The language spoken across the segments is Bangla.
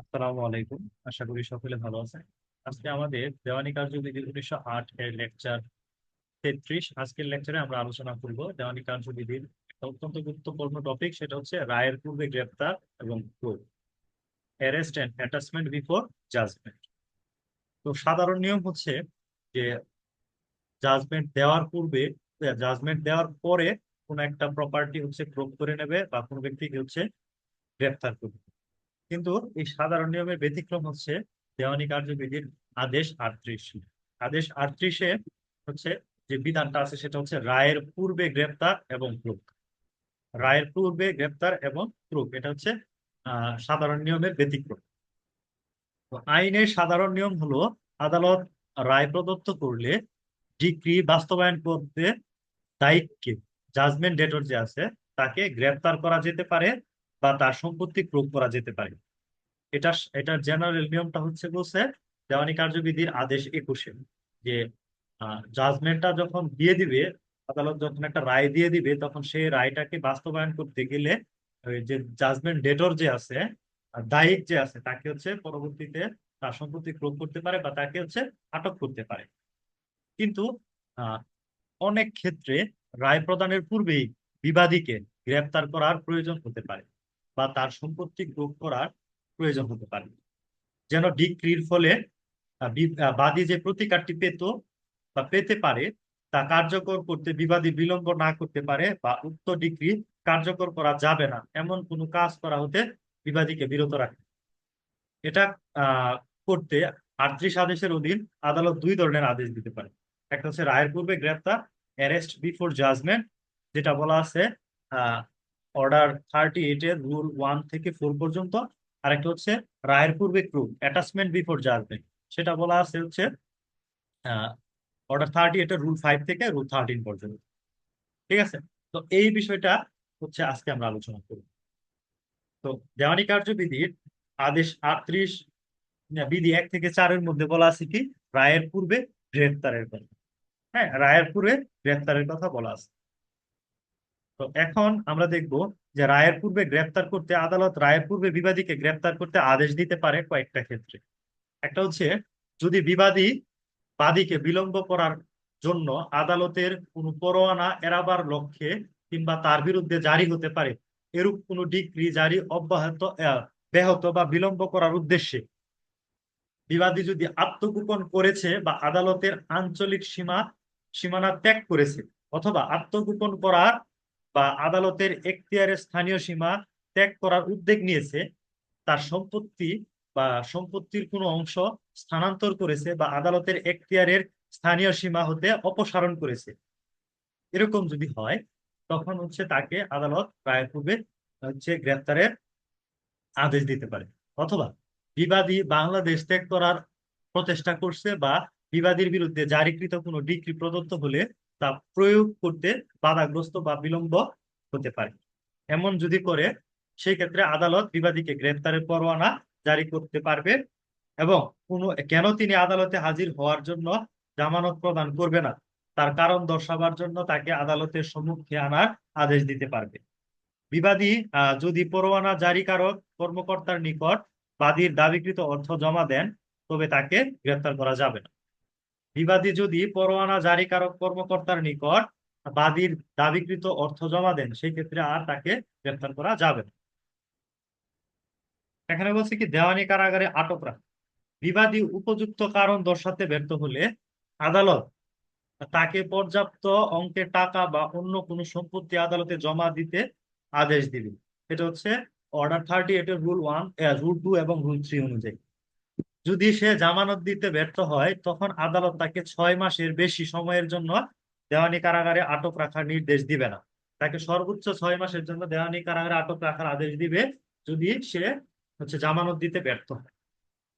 আসসালামু আলাইকুম। আশা করি সকলে ভালো আছেন। আজকে আমাদের দেওয়ানি কার্যবিধি উনিশশো আট এর লেকচার তেত্রিশ। আজকের লেকচারে আমরা আলোচনা করব দেওয়ানি কার্যবিধির একটা অত্যন্ত গুরুত্বপূর্ণ টপিক সেটা হচ্ছে রায়ের পূর্বে গ্রেপ্তার এবং proof arrest and attachment before judgement তো সাধারণ নিয়ম হচ্ছে যে জাজমেন্ট দেওয়ার পূর্বে জাজমেন্ট দেওয়ার পরে কোন একটা প্রপার্টি হচ্ছে প্রুভ করে নেবে বা কোনো ব্যক্তিকে হচ্ছে গ্রেপ্তার করবে কিন্তু এই সাধারণ নিয়মের ব্যতিক্রম হচ্ছে দেওয়ানি কার্যবিধির আদেশ আটত্রিশ। আদেশ আটত্রিশে হচ্ছে যে বিধানটা আছে সেটা হচ্ছে রায়ের পূর্বে গ্রেপ্তার এবং প্রুফ। রায়ের পূর্বে গ্রেপ্তার এবং প্রুফ, এটা হচ্ছে সাধারণ নিয়মের ব্যতিক্রম। আইনের সাধারণ নিয়ম হলো, আদালত রায় প্রদত্ত করলে ডিক্রি বাস্তবায়ন করতে দায়িত্বকে জাজমেন্ট ডেটর যে আছে, তাকে গ্রেপ্তার করা যেতে পারে বা তার সম্পত্তি প্রয়োগ করা যেতে পারে। এটা, এটার জেনারেল নিয়মটা হচ্ছে বলছে, দেওয়ানি কার্যবিধির আদেশ একুশে, যে জাজমেন্টটা যখন দিয়ে দিবে, আদালত যখন একটা রায় দিয়ে দিবে, তখন সেই রায়টাকে বাস্তবায়ন করতে গেলে যে জাজমেন্ট ডেটর যে আছে দায়িক যে আছে, তাকে হচ্ছে পরবর্তীতে তার সম্পত্তি প্রয়োগ করতে পারে বা তাকে হচ্ছে আটক করতে পারে। কিন্তু অনেক ক্ষেত্রে রায় প্রদানের পূর্বেই বিবাদীকে গ্রেপ্তার করার প্রয়োজন হতে পারে। বা তার সম্পত্তি প্রয়োগ করার প্রয়োজন হতে পারে। যেন ডিক্রির ফলে বাদী যে প্রতিকারটি পেত বা পেতে পারে, তা কার্যকর করতে বিবাদী বিলম্ব না করতে পারে বা উক্ত ডিক্রি কার্যকর করা যাবে না, এমন কোনো কাজ করা হতে বিবাদীকে বিরত রাখে। এটা করতে আটত্রিশ আদেশের অধীন আদালত দুই ধরনের আদেশ দিতে পারে। একটা হচ্ছে রায়ের পূর্বে গ্রেপ্তার, অ্যারেস্ট বিফোর জাজমেন্ট, যেটা বলা আছে অর্ডার থার্টি এইট এর রুল ওয়ান থেকে ফোর পর্যন্ত, আরেকটা হচ্ছে রায়ের পূর্বে ক্রু অ্যাটাচমেন্ট বিফোর জাজমেন্ট সেটা বলা আছে হচ্ছে অর্ডার থার্টি এইট এর রুল ফাইভ থেকে রুল থার্টিন পর্যন্ত। ঠিক আছে? তো এই বিষয়টা হচ্ছে আজকে আমরা আলোচনা করব। তো দেওয়ানি কার্যবিধির আদেশ আটত্রিশ বিধি এক থেকে চারের মধ্যে বলা আছে কি? রায়ের পূর্বে গ্রেফতারের কথা। হ্যাঁ রায়ের পূর্বে গ্রেফতারের কথা বলা আছে। তো এখন আমরা দেখব যে রায়ের পূর্বে গ্রেপ্তার করতে আদালত রায়ের পূর্বে বিবাদীকে গ্রেপ্তার করতে আদেশ দিতে পারে কয়েকটা ক্ষেত্রে। একটা হচ্ছে, যদি বিবাদী বাদীকে বিলম্ব করার জন্য আদালতের কোনো পরোয়ানা এড়াবার লক্ষ্যে কিংবা তার বিরুদ্ধে জারি হতে পারে, এরূপ কোনো ডিগ্রি জারি অব্যাহত ব্যাহত বা বিলম্ব করার উদ্দেশ্যে। বিবাদী যদি আত্মগোপন করেছে বা আদালতের আঞ্চলিক সীমা, সীমানা ত্যাগ করেছে, অথবা আত্মগোপন করার বা আদালতের এখতিয়ারের স্থানীয় সীমা ত্যাগ করার উদ্যোগ নিয়েছে, তার সম্পত্তি বা সম্পত্তির কোনো অংশ স্থানান্তর করেছে বা আদালতের এখতিয়ারের স্থানীয় সীমা হতে অপসারণ করেছে। এরকম যদি হয়, তখন হচ্ছে তাকে আদালত রায়ের পূর্বে হচ্ছে গ্রেপ্তারের আদেশ দিতে পারে। অথবা বিবাদী বাংলাদেশ ত্যাগ করার প্রচেষ্টা করছে বা বিবাদীর বিরুদ্ধে জারিকৃত কোনো ডিগ্রি প্রদত্ত হলে তা প্রয়োগ করতে বাধাগ্রস্ত বা বিলম্ব হতে পারে। এমন যদি করে সেই ক্ষেত্রে আদালত বিবাদীকে গ্রেফতারের পরোয়ানা জারি করতে পারবে এবং কোনো, কেন তিনি আদালতে হাজির হওয়ার জন্য জামানত প্রদান করবে না? তার কারণ দর্শাবার জন্য তাকে আদালতের সম্মুখে আনার আদেশ দিতে পারবে। বিবাদী যদি পরোয়ানা জারিকারক কর্মকর্তার নিকট বাদীর দাবিকৃত অর্থ জমা দেন, তবে তাকে গ্রেফতার করা যাবে না। বিবাদী যদি পরোয়ানা জারিকারক কর্মকর্তার নিকট বাদীর দাবিকৃত অর্থ জমা দেন, সেই ক্ষেত্রে আর তাকে গ্রেফতার করা যাবে না। এখানে বলছে কি, দেওয়ানি কারাগারে আটক রাখা। বিবাদী উপযুক্ত কারণ দর্শাতে ব্যর্থ হলে আদালত তাকে পর্যাপ্ত অঙ্কের টাকা বা অন্য কোনো সম্পত্তি আদালতে জমা দিতে আদেশ দিবে। এটা হচ্ছে অর্ডার থার্টি এর রুল ওয়ান রুল টু এবং রুল থ্রি অনুযায়ী। যদি সে জামানত দিতে ব্যর্থ হয়, তখন আদালত তাকে ছয় মাসের বেশি সময়ের জন্য দেওয়ানি কারাগারে আটক রাখার নির্দেশ দিবে না। তাকে সর্বোচ্চ ছয় মাসের জন্য দেওয়ানি কারাগারে আটক রাখার আদেশ দিবে যদি সে হচ্ছে জামানত দিতে ব্যর্থ হয়।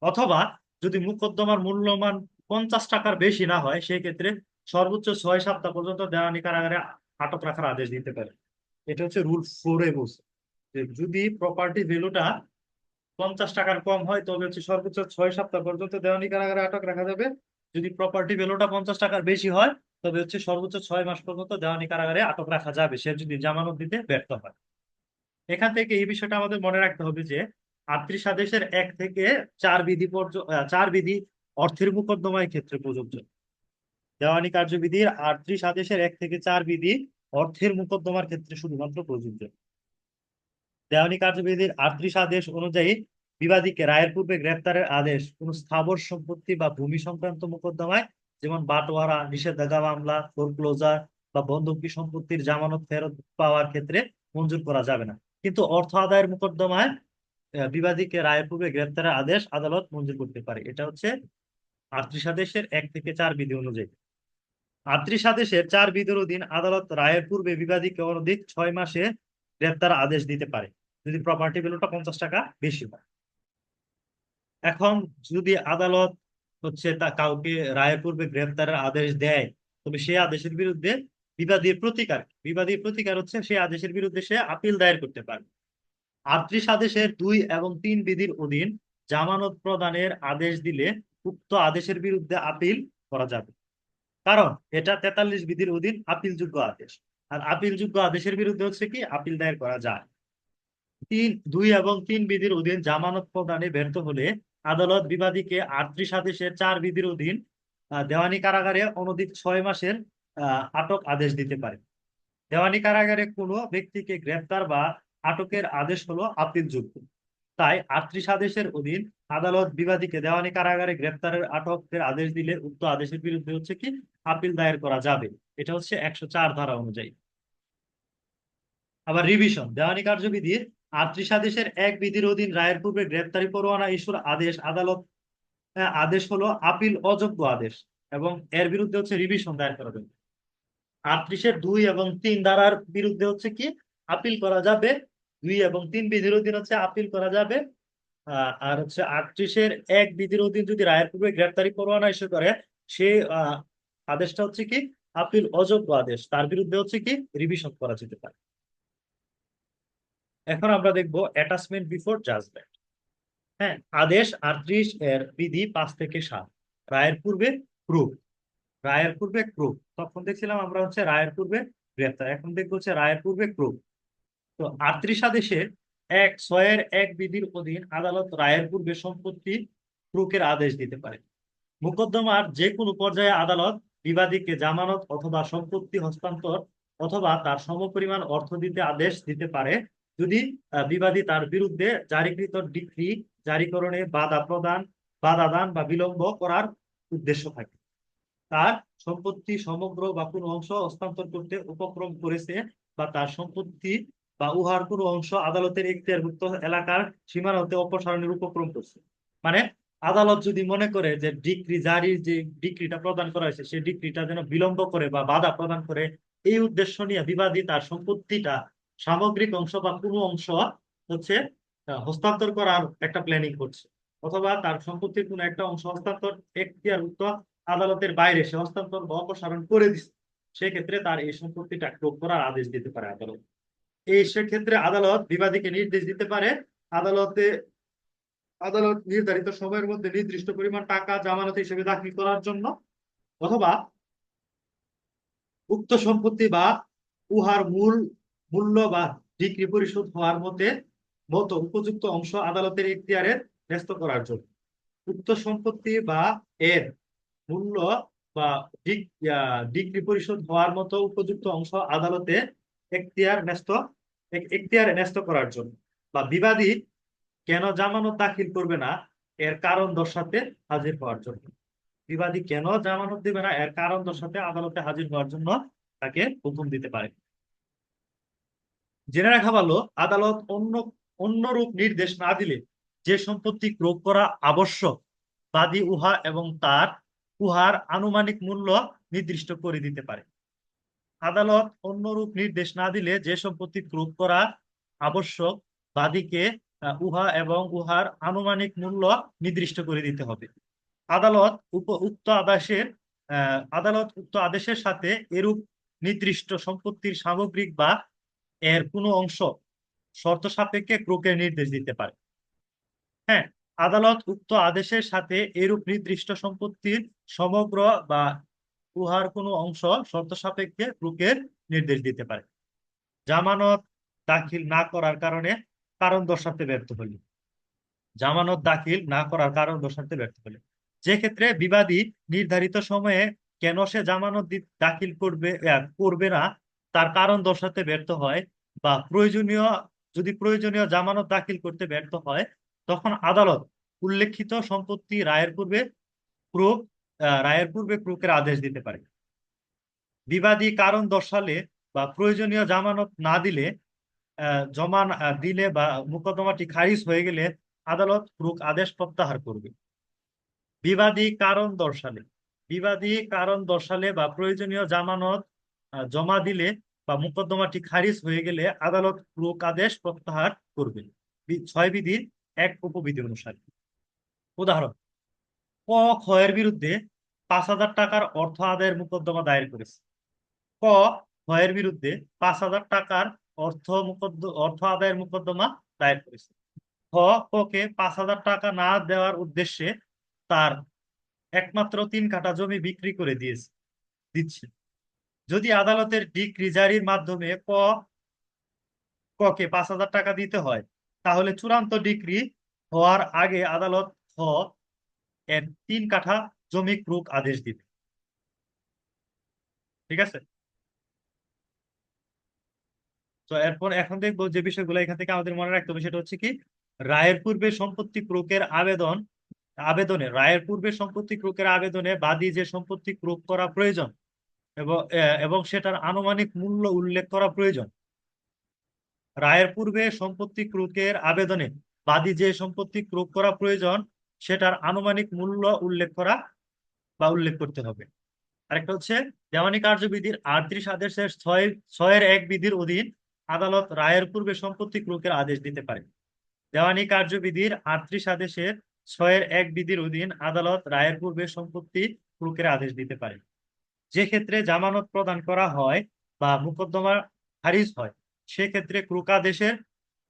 অথবা যদি মুকদ্দমার মূল্যমান পঞ্চাশ টাকার বেশি না হয় সেই ক্ষেত্রে সর্বোচ্চ ছয় সপ্তাহ পর্যন্ত দেওয়ানি কারাগারে আটক রাখার আদেশ দিতে পারে। এটা হচ্ছে রুল ফোরে বলছে যদি প্রপার্টি ভ্যালুটা পঞ্চাশ টাকার কম হয় তবে হচ্ছে সর্বোচ্চ ছয় সপ্তাহ পর্যন্ত দেওয়ানি কারাগারে আটক রাখা যাবে। যদি প্রপার্টি ভ্যালুটা পঞ্চাশ টাকার বেশি হয় তবে হচ্ছে সর্বোচ্চ ছয় মাস পর্যন্ত দেওয়ানি কারাগারে আটক রাখা যাবে, সে যদি জামানত দিতে ব্যর্থ হয়। এখান থেকে এই বিষয়টা আমাদের মনে রাখতে হবে যে আটত্রিশ আদেশের এক থেকে চার বিধি চার বিধি অর্থের মোকদ্দমায় ক্ষেত্রে প্রযোজ্য। দেওয়ানি কার্যবিধির আটত্রিশ আদেশের এক থেকে চার বিধি অর্থের মোকদ্দমার ক্ষেত্রে শুধুমাত্র প্রযোজ্য। দেওয়ানি কার্যবিধির আটত্রিশ আদেশ অনুযায়ী বিবাদীকে রায়ের পূর্বে গ্রেপ্তারের আদেশ, কোন স্থাবর সম্পত্তি বা ভূমি সংক্রান্ত মোকদ্দমায়, যেমন বাটোয়ারা, নিষেধাজ্ঞা মামলা, ফোরক্লোজার বা বন্ধকি সম্পত্তির জামানত ফেরত পাওয়ার ক্ষেত্রে মঞ্জুর করা যাবে না। কিন্তু অর্থ আদায়ের মোকদ্দমায় বিবাদীকে রায়ের পূর্বে গ্রেপ্তারের আদেশ আদালত মঞ্জুর করতে পারে। এটা হচ্ছে আটত্রিশ আদেশের এক থেকে চার বিধি অনুযায়ী। আটত্রিশ আদেশের চার বিধির অধীন আদালত রায়ের পূর্বে বিবাদীকে অনধিক ছয় মাসে গ্রেপ্তার আদেশ দিতে পারে। যদি প্রপার্টি ভ্যালুটা পঞ্চাশ টাকা বেশি হয়। এখন যদি আদালত হচ্ছে তা কাউকে রায়ের পূর্বে গ্রেপ্তারের আদেশ দেয়, তবে সেই আদেশের বিরুদ্ধে বিবাদীর প্রতিকার বিবাদীর প্রতিকার হচ্ছে সেই আদেশের বিরুদ্ধে সে আপিল দায়ের করতে পারবে। আটত্রিশ আদেশের দুই এবং তিন বিধির অধীন জামানত প্রদানের আদেশ দিলে উক্ত আদেশের বিরুদ্ধে আপিল করা যাবে। কারণ এটা তেতাল্লিশ বিধির অধীন আপিলযোগ্য আদেশ। আর আপিল আপিলযোগ্য আদেশের বিরুদ্ধে হচ্ছে কি? আপিল দায়ের করা যায়। তিন, দুই এবং তিন বিধির অধীন জামানত প্রদানে ব্যর্থ হলে আদালত বিবাদীকে আটত্রিশ আদেশের চার বিধির অধীন দেওয়ানি কারাগারে অনধিক ছয় মাসের আটক আদেশ দিতে পারে। দেওয়ানি কারাগারে কোনো ব্যক্তিকে গ্রেপ্তার বা আটকের আদেশ হলো আপিলযোগ্য। তাই আটত্রিশ আদেশের অধীন আদালত বিবাদীকে দেওয়ানি কারাগারে গ্রেপ্তারের আটকের আদেশ দিলে উক্ত আদেশের বিরুদ্ধে হচ্ছে কি? আপিল দায়ের করা যাবে। এটা হচ্ছে একশো চার ধারা অনুযায়ী। আবার রিভিশন দেওয়ানি কার্যবিধির আটত্রিশ আদেশের এক বিধির অধীন রায়ের পূর্বে গ্রেপ্তারি পরোয়ানা ইস্যুর আদেশ আদালত আদেশ হলো আপিল অযোগ্য আদেশ এবং এর বিরুদ্ধে হচ্ছে রিভিশন দায়ের করা যাবে। আটত্রিশের দুই এবং তিন ধারার বিরুদ্ধে হচ্ছে কি? আপিল করা যাবে। দুই এবং তিন বিধির অধীন হচ্ছে আপিল করা যাবে। আর হচ্ছে আটত্রিশের এক বিধির অধীন যদি রায়ের পূর্বে গ্রেপ্তারি পরোয়ানা ইস্যু করে সে আহ, আদেশটা হচ্ছে কি? আপিল অযোগ্য আদেশ। তার বিরুদ্ধে হচ্ছে কি? রিভিশন করা যেতে পারে। এখন আমরা দেখব অ্যাটাচমেন্ট বিফোর জাজমেন্ট হ্যাঁ আদেশ আটত্রিশ এর বিধি পাঁচ থেকে সাত। রায়ের পূর্বে প্রুফ রায়ের পূর্বে প্রুফ তখন দেখছিলাম আমরা হচ্ছে রায়ের পূর্বে গ্রেপ্তার এখন দেখব হচ্ছে রায়ের পূর্বে প্রুফ তো আটত্রিশ আদেশের এক ছয়ের এক বিধির অধীন আদালত রায়ের পূর্বে সম্পত্তি প্রুফের আদেশ দিতে পারে। মোকদ্দমার যে কোনো পর্যায়ে আদালত বিবাদীকে জামানত অথবা সম্পত্তি হস্তান্তর অথবা তার সমপরিমাণ অর্থ দিতে আদেশ দিতে পারে যদি বিবাদী তার বিরুদ্ধে জারিকৃত ডিক্রি জারিকরণে বাধা প্রদান, বাধা দান বা বিলম্ব করার উদ্দেশ্য থাকে। তার সম্পত্তি সমগ্র বা কোনো অংশ হস্তান্তর করতে উপক্রম করেছে বা তার সম্পত্তি বা উহার কোনো অংশ আদালতের এখতিয়ারভুক্ত এলাকার সীমানা হতে অপসারণের উপক্রম করছে। মানে আদালত যদি মনে করে যে ডিক্রি জারির যে ডিক্রিটা প্রদান করা হয়েছে, সেই ডিক্রিটা যেন বিলম্ব করে বা বাধা প্রদান করে, এই উদ্দেশ্য নিয়ে বিবাদী তার সম্পত্তিটা সামগ্রিক অংশ বা কোনো অংশ হচ্ছে হস্তান্তর করার একটা প্ল্যানিং করছে। অথবা তার সম্পত্তির কোনো একটা অংশ হস্তান্তর এখতিয়ারভুক্ত আদালতের বাইরে সে হস্তান্তর বা অপসারণ করে দিচ্ছে সেক্ষেত্রে তার এই সম্পত্তিটা ক্রোধ করার আদেশ দিতে পারে আদালত। এই সেক্ষেত্রে আদালত বিবাদীকে নির্দেশ দিতে পারে। আদালতে, আদালত নির্ধারিত সময়ের মধ্যে নির্দিষ্ট পরিমাণ টাকা জামানত হিসেবে দাখিল করার জন্য অথবা উক্ত সম্পত্তি বা উহার মূল মূল্য বা ডিক্রি পরিশোধ হওয়ার মতে মতো উপযুক্ত অংশ আদালতের এখতিয়ারে ন্যস্ত করার জন্য। উক্ত সম্পত্তি বা এর মূল্য বা ডিক্রি পরিশোধ হওয়ার মতো উপযুক্ত অংশ আদালতে এখতিয়ার ন্যস্ত, এখ- এখতিয়ারে ন্যস্ত করার জন্য বা বিবাদী কেন জামানত দাখিল করবে না এর কারণ দর্শাতে হাজির হওয়ার জন্য। বিবাদী কেন জামানত দেবে না এর কারণ দর্শাতে আদালতে হাজির হওয়ার জন্য তাকে হুকুম দিতে পারে। জেনে রাখা ভালো, আদালত অন্য অন্যরূপ নির্দেশ না দিলে যে সম্পত্তি ক্রোধ করা আবশ্যক, বাদী উহা এবং তার উহার আনুমানিক মূল্য নির্দিষ্ট করে দিতে পারে। আদালত অন্যরূপ নির্দেশ না দিলে যে সম্পত্তি ক্রোধ করা আবশ্যক, বাদীকে উহা এবং উহার আনুমানিক মূল্য নির্দিষ্ট করে দিতে হবে। আদালত উপ, উক্ত আদেশের আদালত উক্ত আদেশের সাথে এরূপ নির্দিষ্ট সম্পত্তির সামগ্রিক বা এর কোনো অংশ শর্ত সাপেক্ষে ক্রোকের নির্দেশ দিতে পারে। হ্যাঁ আদালত উক্ত আদেশের সাথে এরূপ নির্দিষ্ট সম্পত্তির সমগ্র বা উহার কোনো অংশ শর্ত সাপেক্ষে ক্রোকের নির্দেশ দিতে পারে। জামানত দাখিল না করার কারণে কারণ দর্শাতে ব্যর্থ হলি জামানত দাখিল না করার কারণ দর্শাতে ব্যর্থ হলে যে ক্ষেত্রে বিবাদী নির্ধারিত সময়ে কেন সে জামানত দাখিল করবে করবে না, তার কারণ দর্শাতে ব্যর্থ হয় বা প্রয়োজনীয়, যদি প্রয়োজনীয় জামানত দাখিল করতে ব্যর্থ হয়, তখন আদালত উল্লেখিত সম্পত্তি রায়ের পূর্বে ক্রোক রায়ের পূর্বে ক্রোকের আদেশ দিতে পারে। বিবাদী কারণ দর্শালে বা প্রয়োজনীয় জামানত না দিলে জমা দিলে বা মোকদ্দমাটি খারিজ হয়ে গেলে আদালত ক্রোক আদেশ প্রত্যাহার করবে। বিবাদী কারণ দর্শালে, বিবাদী কারণ দর্শালে বা প্রয়োজনীয় জামানত জমা দিলে বা মোকদ্দমাটি খারিজ হয়ে গেলে আদালত ক্রোক আদেশ প্রত্যাহার করবে। বি- ছয় বিধির এক উপবিধি অনুসারে। উদাহরণ, ক ক্ষয়ের বিরুদ্ধে পাঁচ হাজার টাকার অর্থ আদায়ের মোকদ্দমা দায়ের করেছে। ক ক্ষয়ের বিরুদ্ধে পাঁচ হাজার টাকার অর্থ মুকদ্দ অর্থ আদায়ের মোকদ্দমা দায়ের করেছে। খ ককে পাঁচ হাজার টাকা না দেওয়ার উদ্দেশ্যে তার একমাত্র তিন কাঠা জমি বিক্রি করে দিয়েছে দিচ্ছে। যদি আদালতের ডিক্রি জারির মাধ্যমে ক ককে পাঁচ হাজার টাকা দিতে হয়, তাহলে চূড়ান্ত ডিক্রি হওয়ার আগে আদালত খ এর তিন কাঠা জমি ক্রুক আদেশ দিবে। ঠিক আছে? তো এরপর এখন দেখব যে বিষয়গুলো এখান থেকে আমাদের মনে রাখতে হবে, সেটা হচ্ছে কি, রায়ের পূর্বে সম্পত্তি ক্রোকের আবেদন আবেদনে রায়ের পূর্বে সম্পত্তি ক্রোকের আবেদনে বাদী যে সম্পত্তি ক্রোক করা প্রয়োজন এবং সেটার আনুমানিক মূল্য উল্লেখ করা প্রয়োজন। রায়ের পূর্বে সম্পত্তি ক্রোকের আবেদনে বাদী যে সম্পত্তি ক্রোক করা প্রয়োজন, সেটার আনুমানিক মূল্য উল্লেখ করা বা উল্লেখ করতে হবে। আরেকটা হচ্ছে, দেওয়ানি কার্যবিধির আটত্রিশ আদেশের ছয়, ছয়ের এক বিধির অধীন আদালত রায়ের পূর্বে সম্পত্তি ক্রোকের আদেশ দিতে পারে। দেওয়ানি কার্যবিধির আটত্রিশ আদেশের ছয়ের এক বিধির অধীন আদালত রায়ের পূর্বে সম্পত্তি ক্রোকের আদেশ দিতে পারে। যে ক্ষেত্রে জামানত প্রদান করা হয় বা মোকদ্দমা খারিজ হয়, সেক্ষেত্রে ক্রোকাদেশের,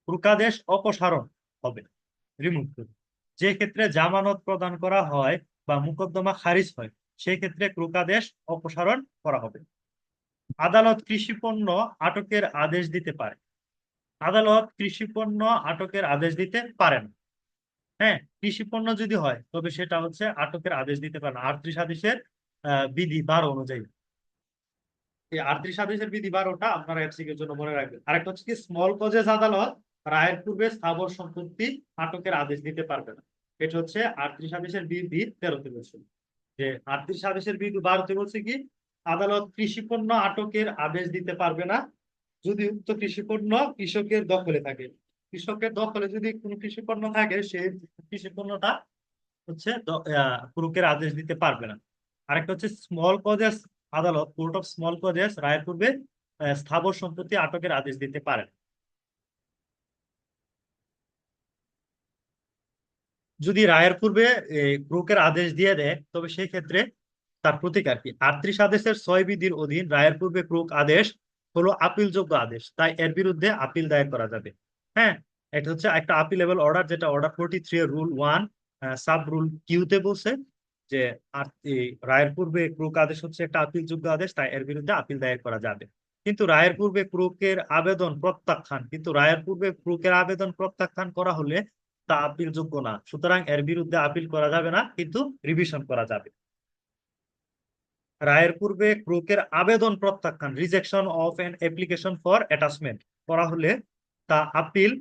ক্রোকাদেশ অপসারণ হবে রিমুভ যে ক্ষেত্রে জামানত প্রদান করা হয় বা মোকদ্দমা খারিজ হয়, সেক্ষেত্রে ক্রুকাদেশ অপসারণ করা হবে। আদালত কৃষিপণ্য আটকের আদেশ দিতে পারে। আদালত কৃষিপণ্য আটকের আদেশ দিতে পারে না। হ্যাঁ কৃষিপণ্য যদি হয়, তবে সেটা হচ্ছে আটকের আদেশ দিতে পারে না। আটত্রিশ আদেশের বিধি বারো অনুযায়ী। এই আটত্রিশ আদেশের বিধি বারোটা আপনারা এফসিকের জন্য মনে রাখবেন। আরেকটা হচ্ছে কি স্মল কজেস আদালত রায়ের পূর্বে স্থাবর সম্পত্তি আটকের আদেশ দিতে পারবে না। এটা হচ্ছে আটত্রিশ আদেশের বিধি তেরোতে বলছে। যে আটত্রিশ আদেশের বিধি বারোতে বলছে কি, আদালত কৃষিপণ্য আটকের আদেশ দিতে পারবে না, যদি উক্ত কৃষিপণ্য কৃষকের দখলে থাকে। কৃষকের দখলে যদি কোনো কৃষিপণ্য থাকে সেই কৃষিপণ্যটা হচ্ছে ক্রোকের আদেশ দিতে পারবে না। আরেকটা হচ্ছে স্মল কজেস আদালত কোর্ট অফ স্মল কজেস রায়ের পূর্বে স্থাবর সম্পত্তি আটকের আদেশ দিতে পারেন। যদি রায়ের পূর্বে ক্রোকের আদেশ দিয়ে দেয়, তবে সেই ক্ষেত্রে তার প্রতিকার কি? আটত্রিশ আদেশের ছয় বিধির অধীন রায়ের পূর্বে ক্রোক আদেশ হলো আপিলযোগ্য আদেশ। তাই এর বিরুদ্ধে আপিল দায়ের করা যাবে। হ্যাঁ এটা হচ্ছে একটা আপিলেবল অর্ডার যেটা order forty three rule one sub rule কিউতে বলছে। যে রায়ের পূর্বে ক্রোক আদেশ হচ্ছে একটা আপিলযোগ্য আদেশ, তাই এর বিরুদ্ধে আপিল দায়ের করা যাবে। কিন্তু রায়ের পূর্বে ক্রোকের আবেদন প্রত্যাখ্যান, কিন্তু রায়ের পূর্বে ক্রোকের আবেদন প্রত্যাখ্যান করা হলে তা আপিলযোগ্য না। সুতরাং এর বিরুদ্ধে আপিল করা যাবে না, কিন্তু রিভিশন করা যাবে। রায়ের পূর্বে ক্রোকের আবেদন প্রত্যাখ্যান, rejection of an application for attachment করা হলে তা আপিল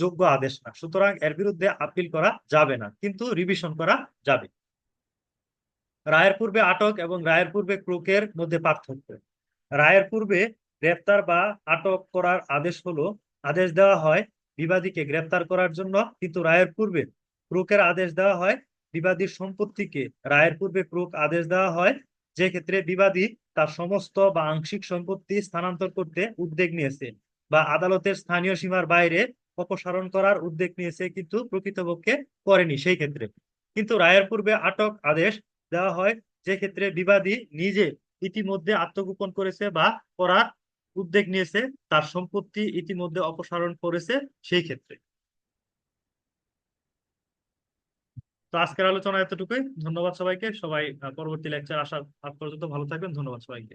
যোগ্য আদেশ না। সুতরাং এর বিরুদ্ধে আপিল করা যাবে না, কিন্তু রিভিশন করা যাবে। রায়ের পূর্বে আটক এবং রায়ের পূর্বে ক্রোকের মধ্যে পার্থক্য। রায়ের পূর্বে গ্রেপ্তার বা আটক করার আদেশ হলো, আদেশ দেওয়া হয় বিবাদীকে গ্রেপ্তার করার জন্য, কিন্তু রায়ের পূর্বে ক্রোকের আদেশ দেওয়া হয় বিবাদীর সম্পত্তিকে। রায়ের পূর্বে ক্রোক আদেশ দেওয়া হয় যে ক্ষেত্রে বিবাদী তার সমস্ত বা আংশিক সম্পত্তি স্থানান্তর করতে উদ্যোগ নিয়েছে বা আদালতের স্থানীয় সীমার বাইরে অপসারণ করার উদ্যোগ নিয়েছে, কিন্তু প্রকৃতপক্ষে করেনি সেই ক্ষেত্রে। কিন্তু রায়ের পূর্বে আটক আদেশ দেওয়া হয় যে ক্ষেত্রে বিবাদী নিজে ইতিমধ্যে আত্মগোপন করেছে বা করার উদ্যোগ নিয়েছে, তার সম্পত্তি ইতিমধ্যে অপসারণ করেছে সেই ক্ষেত্রে। তো আজকের আলোচনা এতটুকুই। ধন্যবাদ সবাইকে। সবাই পরবর্তী লেকচার আগ পর্যন্ত ভালো থাকবেন। ধন্যবাদ সবাইকে।